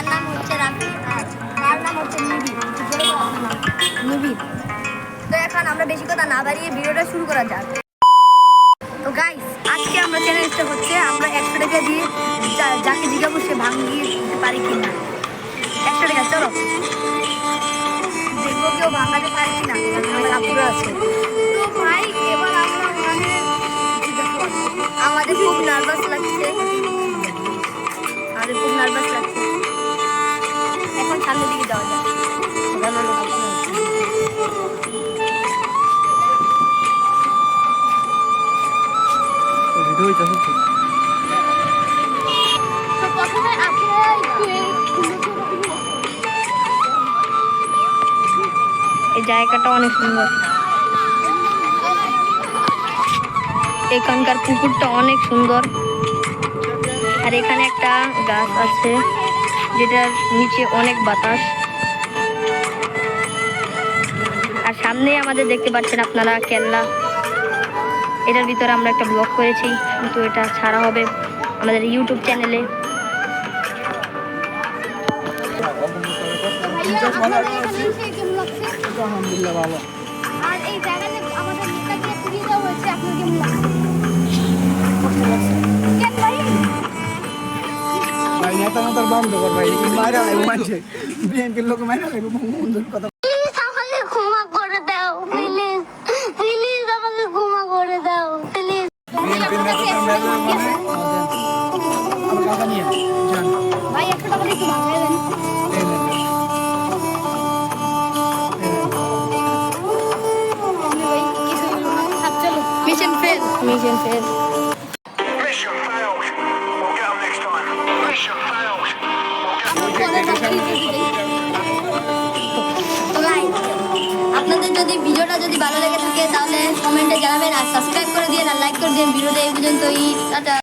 তার নাম হচ্ছে রাফি তার নাম হচ্ছে নিবির তো এখন আমরা বেশি কথা না বাড়িয়ে ভিডিওটা শুরু করা যাক। তো গাইস আজকে আমরা চ্যানেলটা হচ্ছে আমরা একশো টাকা দিয়ে যাকে জিজ্ঞাবো সে ভাঙিয়ে দিতে পারি কি না একশো টাকা, চলো। দেখব কেউ ভাঙাতে পারি কি না আছে। তো আমরা আমাদের খুব নার্ভাস লাগছে। এর এই জায়গাটা অনেক সুন্দর। এখানকার পুকুরটা অনেক সুন্দর। আর এখানে একটা গাছ আছে, যেটার নিচে অনেক বাতাস। আর সামনেই আমাদের দেখতে পাচ্ছেন আপনারা কেল্লা। এটার ভিতরে আমরা একটা ব্লগ করেছি, কিন্তু এটা ছাড়া হবে আমাদের ইউটিউব চ্যানেলে আলহামদুলিল্লাহ ভালো আর এই জায়গাতে আমাদের হয়েছে ভাই বন্ধ কর ভাই লাগবে মানছে বিএনপির লোক মারা কথা। ভাই একশো টাকা দিয়ে মিশন ফেল মিশন ফেল আপনাদের যদি ভিডিওটা যদি ভালো লেগে জানাবেন আর সাবস্ক্রাইব করে দিয়ে আর লাইক করে দিন ভিডিওটা এই পর্যন্তই। টাটা।